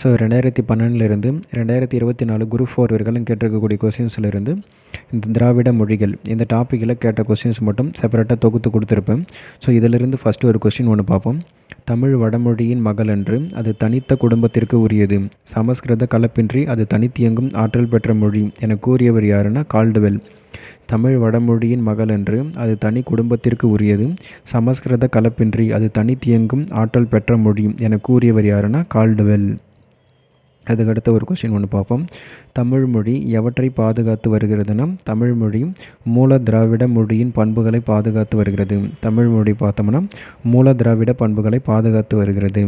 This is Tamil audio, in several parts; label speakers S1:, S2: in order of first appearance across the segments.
S1: ஸோ ரெண்டாயிரத்தி பன்னெண்டுலேருந்து ரெண்டாயிரத்தி இருபத்தி நாலு குரூப் ஃபோர் வரைக்கும் கேட்டிருக்கக்கூடிய கொஸ்டின்ஸ்லேருந்து இந்த திராவிட மொழிகள் இந்த டாப்பிக்கில் கேட்ட கொஸ்டின்ஸ் மட்டும் செப்பரேட்டாக தொகுத்து கொடுத்துருப்பேன் ஸோ இதிலிருந்து ஃபஸ்ட்டு ஒரு கொஸ்டின் ஒன்று பார்ப்போம் தமிழ் வடமொழியின் மகள் என்று அது தனித்த குடும்பத்திற்கு உரியது சமஸ்கிருத கலப்பின்றி அது தனித்தியங்கும் ஆற்றல் பெற்ற மொழி என கூறியவர் யாருன்னா கால்டுவெல் தமிழ் வடமொழியின் மகள் என்று அது தனி குடும்பத்திற்கு உரியது சமஸ்கிருத கலப்பின்றி அது தனித்தியங்கும் ஆற்றல் பெற்ற மொழி என கூறியவர் யாருன்னா கால்டுவெல் அதுக்கடுத்த ஒரு கொஷின் ஒன்று பார்ப்போம் தமிழ்மொழி எவற்றை பாதுகாத்து வருகிறதுனா தமிழ்மொழி மூல திராவிட மொழியின் பண்புகளை பாதுகாத்து வருகிறது தமிழ்மொழி பார்த்தோம்னா மூல திராவிட பண்புகளை பாதுகாத்து வருகிறது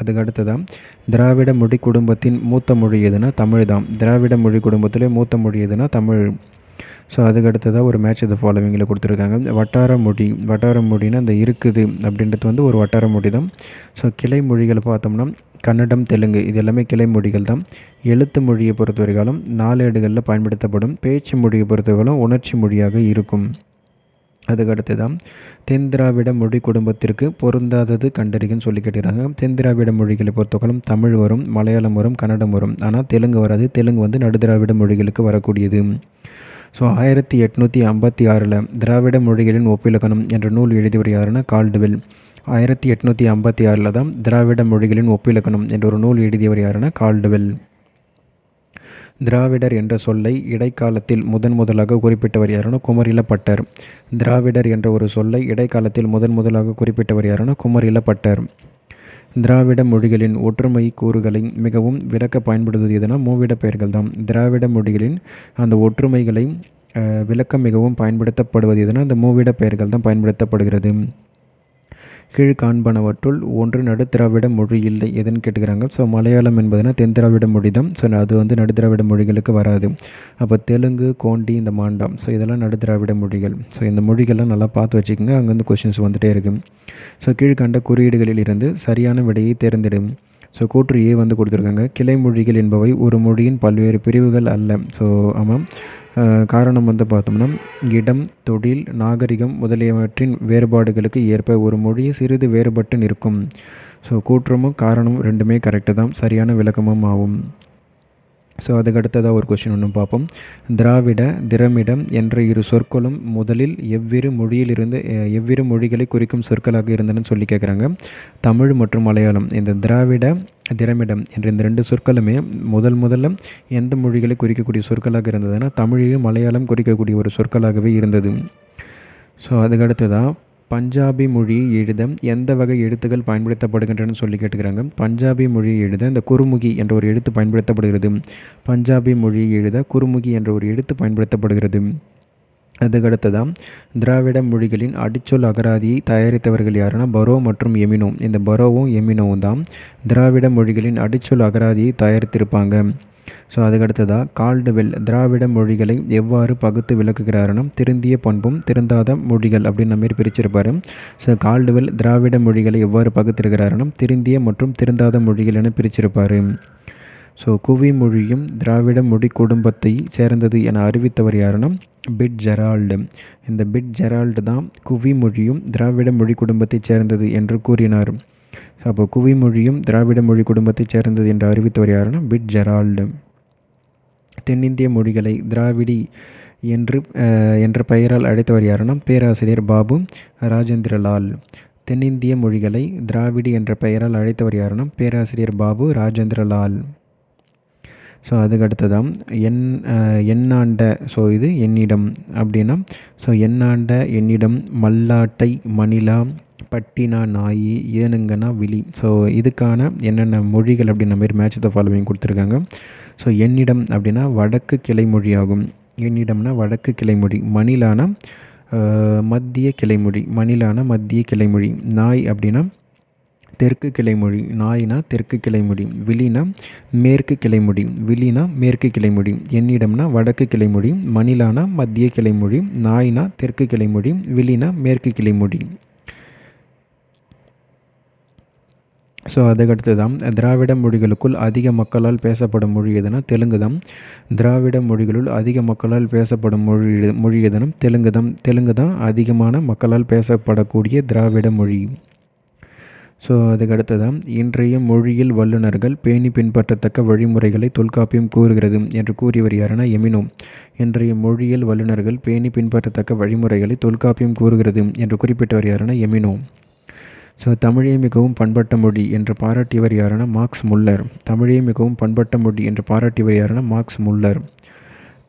S1: அதுக்கு அடுத்ததான் திராவிட மொழி குடும்பத்தின் மூத்த மொழி எதுனா தமிழ் தான் திராவிட மொழி குடும்பத்திலே மூத்த மொழி எதுனா தமிழ் ஸோ அதுக்கடுத்து தான் ஒரு மேட்ச் இது ஃபாலோவிங்கில் கொடுத்துருக்காங்க வட்டார மொழி வட்டார மொழின்னா அந்த இருக்குது அப்படின்றது வந்து ஒரு வட்டார மொழி தான் ஸோ கிளை மொழிகள் பார்த்தோம்னா கன்னடம் தெலுங்கு இது எல்லாமே கிளை மொழிகள் தான் எழுத்து மொழியை பொறுத்தவரைக்காலும் நாளேடுகளில் பயன்படுத்தப்படும் பேச்சு மொழியை பொறுத்தவரைக்காலும் உணர்ச்சி மொழியாக இருக்கும் தான் தென்திராவிட மொழி குடும்பத்திற்கு பொருந்தாதது கண்டறிகன்னு சொல்லி கேட்டுக்கிறாங்க தென்திராவிட மொழிகளை பொறுத்தவரைக்கும் தமிழ் வரும் மலையாளம் வரும் கன்னடம் வரும் ஆனால் தெலுங்கு வராது தெலுங்கு வந்து நடுதிராவிட மொழிகளுக்கு வரக்கூடியது ஸோ ஆயிரத்தி எட்நூற்றி ஐம்பத்தி ஆறில் திராவிட மொழிகளின் ஒப்பிலக்கணம் என்ற நூல் எழுதியவர் யாருனா கால்டுவெல் ஆயிரத்தி எட்நூற்றி ஐம்பத்தி ஆறில் தான் திராவிட மொழிகளின் ஒப்பிலக்கணம் என்ற ஒரு நூல் எழுதியவர் யாருன்னா கால்டுவெல் திராவிடர் என்ற சொல்லை இடைக்காலத்தில் முதன் முதலாக குறிப்பிட்டவர் யாருன்னா குமரிலப்பட்டர் திராவிடர் என்ற ஒரு சொல்லை இடைக்காலத்தில் முதன் முதலாக குறிப்பிட்டவர் யாருன்னா குமரிலப்பட்டர் திராவிட மொழிகளின் ஒற்றுமை கூறுகளை மிகவும் விளக்க பயன்படுவது எதனால் மூவிட பெயர்கள் தான் திராவிட மொழிகளின் அந்த ஒற்றுமைகளை விளக்க மிகவும் பயன்படுத்தப்படுவது எதுனா அந்த மூவிட பெயர்கள் தான் பயன்படுத்தப்படுகிறது காண்பனவற்றுள் ஒன்று நடுத்திராவிட மொழி இல்லை எதுன்னு கேட்டுக்கிறாங்க ஸோ மலையாளம் என்பதுனா தென்திராவிட மொழி தான் ஸோ அது வந்து நடுத்திராவிட மொழிகளுக்கு வராது அப்போ தெலுங்கு கோண்டி இந்த மாண்டம் ஸோ இதெல்லாம் நடுத்திராவிட மொழிகள் ஸோ இந்த மொழிகள்லாம் நல்லா பார்த்து வச்சுக்கோங்க அங்கேருந்து கொஷின்ஸ் வந்துகிட்டே இருக்கும் ஸோ கீழ்கண்ட குறியீடுகளில் இருந்து சரியான விடையை தேர்ந்தெடும் ஸோ கூற்று ஏ வந்து கொடுத்துருக்காங்க கிளை மொழிகள் என்பவை ஒரு மொழியின் பல்வேறு பிரிவுகள் அல்ல ஸோ ஆமாம் காரணம் வந்து பார்த்தோம்னா இடம் தொழில் நாகரிகம் முதலியவற்றின் வேறுபாடுகளுக்கு ஏற்ப ஒரு மொழியும் சிறிது வேறுபட்டு நிற்கும் ஸோ கூற்றமும் காரணமும் ரெண்டுமே கரெக்டு தான் சரியான விளக்கமும் ஆகும் ஸோ அதுக்கு அடுத்ததாக ஒரு கொஷின் ஒன்று பார்ப்போம் திராவிட திரமிடம் என்ற இரு சொற்களும் முதலில் எவ்விரு மொழியிலிருந்து எவ்விரு மொழிகளை குறிக்கும் சொற்களாக இருந்ததுன்னு சொல்லி கேட்குறாங்க தமிழ் மற்றும் மலையாளம் இந்த திராவிட திரமிடம் என்ற இந்த ரெண்டு சொற்களுமே முதல் முதல்ல எந்த மொழிகளை குறிக்கக்கூடிய சொற்களாக இருந்ததுன்னா தமிழையும் மலையாளம் குறிக்கக்கூடிய ஒரு சொற்களாகவே இருந்தது ஸோ அதுக்கு அடுத்ததாக பஞ்சாபி மொழியை எழுத எந்த வகை எழுத்துக்கள் பயன்படுத்தப்படுகின்றன சொல்லி கேட்டுக்கிறாங்க பஞ்சாபி மொழியை எழுத இந்த குறுமுகி என்ற ஒரு எழுத்து பயன்படுத்தப்படுகிறது பஞ்சாபி மொழியை எழுத குறுமுகி என்ற ஒரு எழுத்து பயன்படுத்தப்படுகிறது தான் திராவிட மொழிகளின் அடிச்சொல் அகராதியை தயாரித்தவர்கள் யாருன்னா பரோ மற்றும் எமினோ இந்த பரோவும் எமினோவும் தான் திராவிட மொழிகளின் அடிச்சொல் அகராதியை தயாரித்திருப்பாங்க ஸோ அதுக்கடுத்ததாக கால்டுவெல் திராவிட மொழிகளை எவ்வாறு பகுத்து விளக்குகிறாருனா திருந்திய பண்பும் திருந்தாத மொழிகள் அப்படின்ற மாதிரி பிரிச்சிருப்பார் ஸோ கால்டுவெல் திராவிட மொழிகளை எவ்வாறு பகுத்திருக்கிறாருனா திருந்திய மற்றும் திருந்தாத மொழிகள் என பிரிச்சிருப்பார் ஸோ குவி மொழியும் திராவிட மொழி குடும்பத்தை சேர்ந்தது என அறிவித்தவர் யாருன்னா பிட் ஜெரால்டு இந்த பிட் ஜெரால்டு தான் குவி மொழியும் திராவிட மொழி குடும்பத்தை சேர்ந்தது என்று கூறினார் ஸோ அப்போ குவி மொழியும் திராவிட மொழி குடும்பத்தை சேர்ந்தது என்று அறிவித்தவர் யாருன்னா பிட் ஜெரால்டு தென்னிந்திய மொழிகளை திராவிடி என்று என்ற பெயரால் அழைத்தவர் யாருன்னா பேராசிரியர் பாபு ராஜேந்திரலால் தென்னிந்திய மொழிகளை திராவிடி என்ற பெயரால் அழைத்தவர் யாருன்னா பேராசிரியர் பாபு ராஜேந்திரலால் ஸோ அதுக்கு தான் என் என்னாண்ட ஸோ இது என்னிடம் அப்படின்னா ஸோ என்னாண்ட என்னிடம் மல்லாட்டை மணிலா பட்டினா நாய் ஏனுங்கன்னா விழி ஸோ இதுக்கான என்னென்ன மொழிகள் அப்படின்ற மாதிரி மேட்ச் த ஃபாலோவிங் கொடுத்துருக்காங்க ஸோ என்னிடம் அப்படின்னா வடக்கு கிளைமொழி ஆகும் என்னிடம்னா வடக்கு கிளைமொழி மணிலானா மத்திய கிளைமொழி மணிலான மத்திய கிளைமொழி நாய் அப்படின்னா தெற்கு கிளைமொழி நாயினா தெற்கு கிளைமொழி விழினா மேற்கு கிளைமொழி விழினா மேற்கு கிளைமொழி என்னிடம்னா வடக்கு கிளைமொழி மணிலானா மத்திய கிளைமொழி நாயினா தெற்கு கிளைமொழி விழினா மேற்கு கிளைமொழி ஸோ அதுக்கடுத்து தான் திராவிட மொழிகளுக்குள் அதிக மக்களால் பேசப்படும் மொழி எதுனா தெலுங்கு தான் திராவிட மொழிகளுள் அதிக மக்களால் பேசப்படும் மொழி மொழி எதனும் தெலுங்கு தான் தெலுங்கு தான் அதிகமான மக்களால் பேசப்படக்கூடிய திராவிட மொழி ஸோ தான் இன்றைய மொழியியல் வல்லுநர்கள் பேணி பின்பற்றத்தக்க வழிமுறைகளை தொல்காப்பியம் கூறுகிறது என்று கூறியவர் யாருன்னா எமினோ இன்றைய மொழியியல் வல்லுநர்கள் பேணி பின்பற்றத்தக்க வழிமுறைகளை தொல்காப்பியம் கூறுகிறது என்று குறிப்பிட்டவர் யாருன்னா எமினோ ஸோ தமிழே மிகவும் பண்பட்ட மொழி என்று பாராட்டியவர் யாருன்னா மார்க்ஸ் முல்லர் தமிழே மிகவும் பண்பட்ட மொழி என்று பாராட்டியவர் யாருன்னா மார்க்ஸ் முல்லர்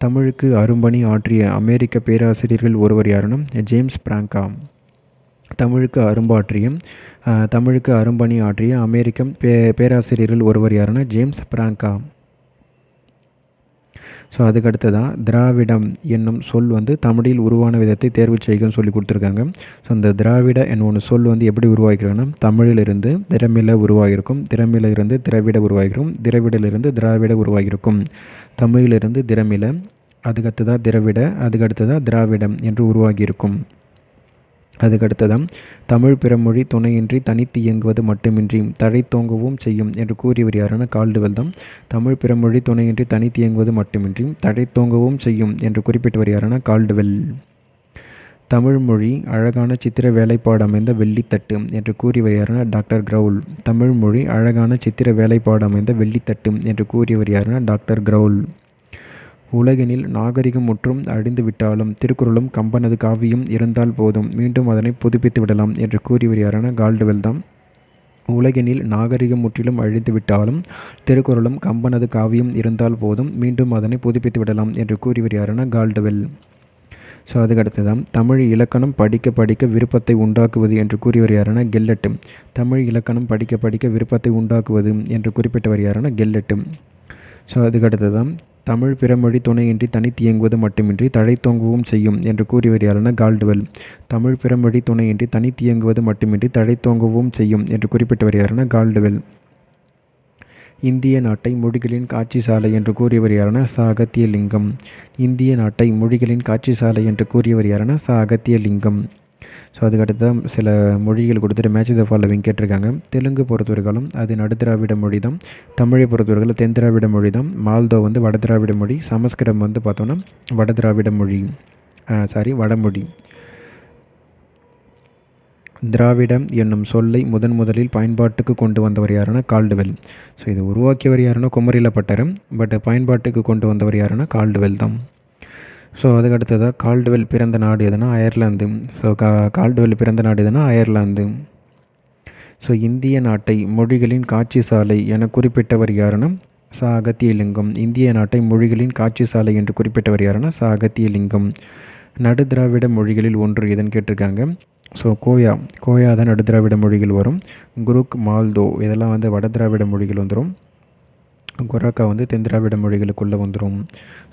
S1: தமிழுக்கு அரும்பணி ஆற்றிய அமெரிக்க பேராசிரியர்கள் ஒருவர் யாருன்னா ஜேம்ஸ் பிராங்கா தமிழுக்கு அரும்பாற்றியும் தமிழுக்கு அரும்பணி ஆற்றிய அமெரிக்கம் பே பேராசிரியர்கள் ஒருவர் யாருன்னா ஜேம்ஸ் பிராங்கா ஸோ அதுக்கடுத்து தான் திராவிடம் என்னும் சொல் வந்து தமிழில் உருவான விதத்தை தேர்வு செய்யும் சொல்லி கொடுத்துருக்காங்க ஸோ அந்த திராவிட என்னும் சொல் வந்து எப்படி உருவாகிருக்குன்னா தமிழிலிருந்து திறமில உருவாகிருக்கும் திறமிலிருந்து திராவிட உருவாகிருக்கும் திரவிடலிருந்து திராவிட உருவாகிருக்கும் தமிழிலிருந்து திறமில அதுக்கடுத்து தான் திரவிட அதுக்கடுத்து தான் திராவிடம் என்று உருவாகியிருக்கும் அதுக்கடுத்ததாம் தமிழ் பிறமொழி துணையின்றி தனித்து இயங்குவது மட்டுமின்றி தழைத்தோங்கவும் செய்யும் என்று கூறியவர் யாரான கால்டுவெல் தான் தமிழ் பிறமொழி துணையின்றி தனித்து இயங்குவது மட்டுமின்றி தழைத்தோங்கவும் செய்யும் என்று குறிப்பிட்டவர் யாரான கால்டுவெல் தமிழ் மொழி அழகான சித்திர வேலைப்பாடு அமைந்த வெள்ளித்தட்டு என்று கூறியவர் யாரான டாக்டர் கிரவுல் தமிழ் மொழி அழகான சித்திர வேலைப்பாடு அமைந்த வெள்ளித்தட்டு என்று கூறியவர் யாரான டாக்டர் கிரவுல் உலகினில் நாகரிகம் முற்றும் அழிந்துவிட்டாலும் திருக்குறளும் கம்பனது காவியும் இருந்தால் போதும் மீண்டும் அதனை புதுப்பித்து விடலாம் என்று கூறியவர் யாரான கால்டுவெல் தான் உலகினில் நாகரிகம் முற்றிலும் அழிந்துவிட்டாலும் திருக்குறளும் கம்பனது காவியம் இருந்தால் போதும் மீண்டும் அதனை புதுப்பித்து விடலாம் என்று கூறியவர் யாரான கால்டுவெல் ஸோ அதுக்கடுத்து தான் தமிழ் இலக்கணம் படிக்க படிக்க விருப்பத்தை உண்டாக்குவது என்று கூறியவர் யாரான கெல்லட்டு தமிழ் இலக்கணம் படிக்க படிக்க விருப்பத்தை உண்டாக்குவது என்று குறிப்பிட்டவர் யாரான கெல்லட்டு ஸோ அதுக்கடுத்து தான் தமிழ் பிறமொழி துணையின்றி தனித்தியங்குவது மட்டுமின்றி தழைத்தோங்கவும் செய்யும் என்று கூறியவர் யாருன்னா கால்டுவெல் தமிழ் பிறமொழி துணையின்றி தனித்து இயங்குவது மட்டுமின்றி தழைத்தோங்கவும் செய்யும் என்று குறிப்பிட்டவர் யாருன்னா கால்டுவெல் இந்திய நாட்டை மொழிகளின் காட்சி சாலை என்று கூறியவர் யாரன சாகத்திய லிங்கம் இந்திய நாட்டை மொழிகளின் காட்சி சாலை என்று கூறியவர் யாரன சாகத்திய லிங்கம் ஸோ அதுக்கடுத்து தான் சில மொழிகள் கொடுத்துட்டு மேட்ச் த ஃபாலோவிங் கேட்டிருக்காங்க தெலுங்கு பொறுத்தவர்களும் அது நடுத்திராவிட மொழி தான் தமிழை பொறுத்தவர்கள் தென் திராவிட மொழி தான் மால்தோ வந்து வட திராவிட மொழி சமஸ்கிருதம் வந்து பார்த்தோன்னா வட திராவிட மொழி சாரி வடமொழி திராவிடம் என்னும் சொல்லை முதன் முதலில் பயன்பாட்டுக்கு கொண்டு வந்தவர் யாருன்னா கால்டுவெல் ஸோ இது உருவாக்கியவர் யாருன்னா குமரில பட்டரும் பட் பயன்பாட்டுக்கு கொண்டு வந்தவர் யாருன்னா கால்டுவெல் தான் ஸோ அதுக்கடுத்ததாக கால்டுவெல் பிறந்த நாடு எதுனா அயர்லாந்து ஸோ கா கால்டுவெல் பிறந்த நாடு எதுனா அயர்லாந்து ஸோ இந்திய நாட்டை மொழிகளின் காட்சி சாலை என குறிப்பிட்டவர் யாருன்னா ச அகத்தியலிங்கம் இந்திய நாட்டை மொழிகளின் காட்சி சாலை என்று குறிப்பிட்டவர் யாருன்னா ச அகத்தியலிங்கம் நடுதிராவிட மொழிகளில் ஒன்று எதுன்னு கேட்டிருக்காங்க ஸோ கோயா கோயா தான் நடுதிராவிட மொழிகள் வரும் குருக் மால்தோ இதெல்லாம் வந்து வட திராவிட மொழிகள் வந்துடும் கொராக்கா வந்து தென் திராவிட மொழிகளுக்குள்ளே வந்துடும்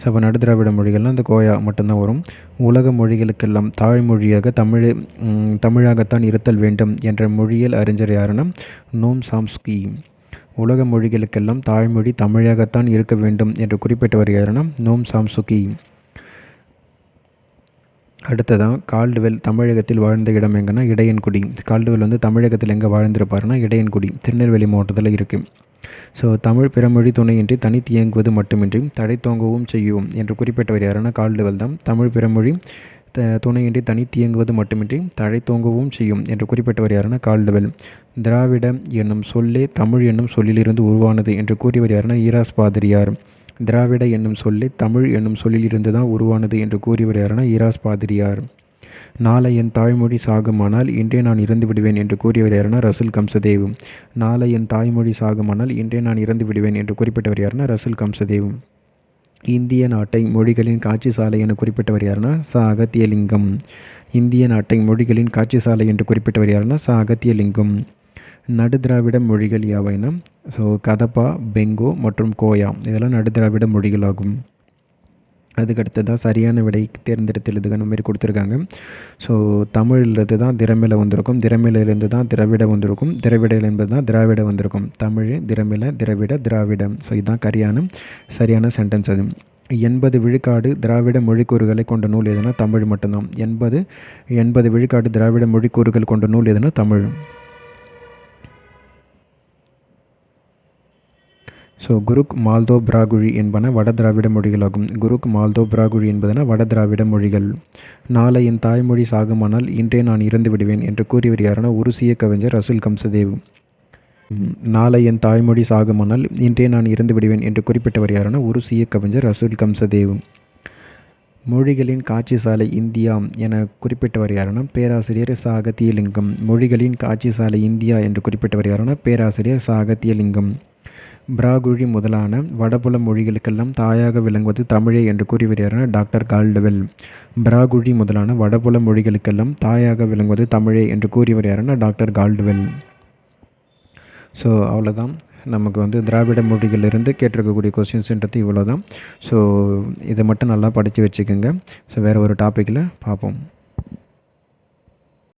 S1: ஸோ அப்போ நடு திராவிட மொழிகள்லாம் அந்த கோயா மட்டும்தான் வரும் உலக மொழிகளுக்கெல்லாம் தாய்மொழியாக தமிழ் தமிழாகத்தான் இருத்தல் வேண்டும் என்ற மொழியியல் அறிஞர் யாருன்னா நோம் சாம்ஸ்கி உலக மொழிகளுக்கெல்லாம் தாய்மொழி தமிழாகத்தான் இருக்க வேண்டும் என்று குறிப்பிட்டவர் யாருன்னா நோம் சாம்சுகி அடுத்ததான் கால்டுவெல் தமிழகத்தில் வாழ்ந்த இடம் எங்கன்னா இடையன்குடி கால்டுவெல் வந்து தமிழகத்தில் எங்கே வாழ்ந்திருப்பாருன்னா இடையன்குடி திருநெல்வேலி மாவட்டத்தில் இருக்குது ஸோ தமிழ் பிறமொழி துணையின்றி தனித்து இயங்குவது மட்டுமின்றி தடை தோங்கவும் செய்யும் என்று குறிப்பிட்டவர் யாரான கால்டுவல் தான் தமிழ் பிறமொழி துணையின்றி தனித்து இயங்குவது மட்டுமின்றி தழை தோங்கவும் செய்யும் என்று குறிப்பிட்டவர் யாரான கால்டுவல் திராவிட என்னும் சொல்லே தமிழ் என்னும் சொல்லிலிருந்து உருவானது என்று கூறியவர் யாரான ஈராஸ் பாதிரியார் திராவிட என்னும் சொல்லே தமிழ் என்னும் சொல்லிலிருந்து தான் உருவானது என்று கூறியவர் யாரான ஈராஸ் பாதிரியார் நாளை என் தாய்மொழி சாகுமானால் இன்றே நான் இறந்து விடுவேன் என்று கூறியவர் யாருன்னா ரசுல் கம்சதேவும் நாளை என் தாய்மொழி சாகுமானால் இன்றே நான் இறந்து விடுவேன் என்று குறிப்பிட்டவர் யாருன்னா ரசுல் கம்சதேவும் இந்திய நாட்டை மொழிகளின் காட்சி சாலை என குறிப்பிட்டவர் யாருன்னா ச அகத்தியலிங்கம் இந்திய நாட்டை மொழிகளின் காட்சி சாலை என்று குறிப்பிட்டவர் யாருன்னா ச அகத்தியலிங்கம் நடுதிராவிட மொழிகள் யாவைனா ஸோ கதப்பா பெங்கோ மற்றும் கோயா இதெல்லாம் நடுதிராவிட மொழிகளாகும் அதுக்கடுத்து தான் சரியான விடை தேர்ந்தெடுத்து எழுதுகிற மாதிரி கொடுத்துருக்காங்க ஸோ தமிழ்லேருந்து தான் திறமில வந்திருக்கும் திறமிலிருந்து தான் திராவிட வந்திருக்கும் திரவிடல் என்பது தான் திராவிட வந்திருக்கும் தமிழ் திறமில திராவிட திராவிடம் ஸோ இதுதான் கரியான சரியான சென்டென்ஸ் அது எண்பது விழுக்காடு திராவிட மொழிக்கூறுகளை கொண்ட நூல் எதுனா தமிழ் மட்டும்தான் எண்பது எண்பது விழுக்காடு திராவிட மொழிக்கூறுகள் கொண்ட நூல் எதுனா தமிழ் ஸோ குருக் மால்தோ பிராகுழி என்பன வட திராவிட மொழிகளாகும் குருக் மால்தோ பிராகுழி என்பதன வட திராவிட மொழிகள் நாளை என் தாய்மொழி சாகுமானால் இன்றே நான் இறந்து விடுவேன் என்று கூறியவர் யாரான உருசிய கவிஞர் ரசூல் கம்சதேவ் நாளை என் தாய்மொழி சாகுமானால் இன்றே நான் இறந்து விடுவேன் என்று குறிப்பிட்டவர் யாரான உருசிய கவிஞர் ரசூல் கம்சதேவ் மொழிகளின் காட்சி சாலை இந்தியா என குறிப்பிட்டவர் யாருன்னா பேராசிரியர் சாகத்தியலிங்கம் மொழிகளின் காட்சி சாலை இந்தியா என்று குறிப்பிட்டவர் யாரான பேராசிரியர் சாகத்தியலிங்கம் பிராகுழி முதலான வடபுல மொழிகளுக்கெல்லாம் தாயாக விளங்குவது தமிழே என்று கூறிவிடுகிறார் டாக்டர் கால்டுவெல் பிராகுழி முதலான வடபுல மொழிகளுக்கெல்லாம் தாயாக விளங்குவது தமிழே என்று கூறி வருகிறார் டாக்டர் கால்டுவெல் ஸோ அவ்வளோதான் நமக்கு வந்து திராவிட மொழிகளிலிருந்து கேட்டிருக்கக்கூடிய கொஸ்டின்ஸுன்றது இவ்வளோ தான் ஸோ இதை மட்டும் நல்லா படித்து வச்சுக்கோங்க ஸோ வேறு ஒரு டாப்பிக்கில் பார்ப்போம்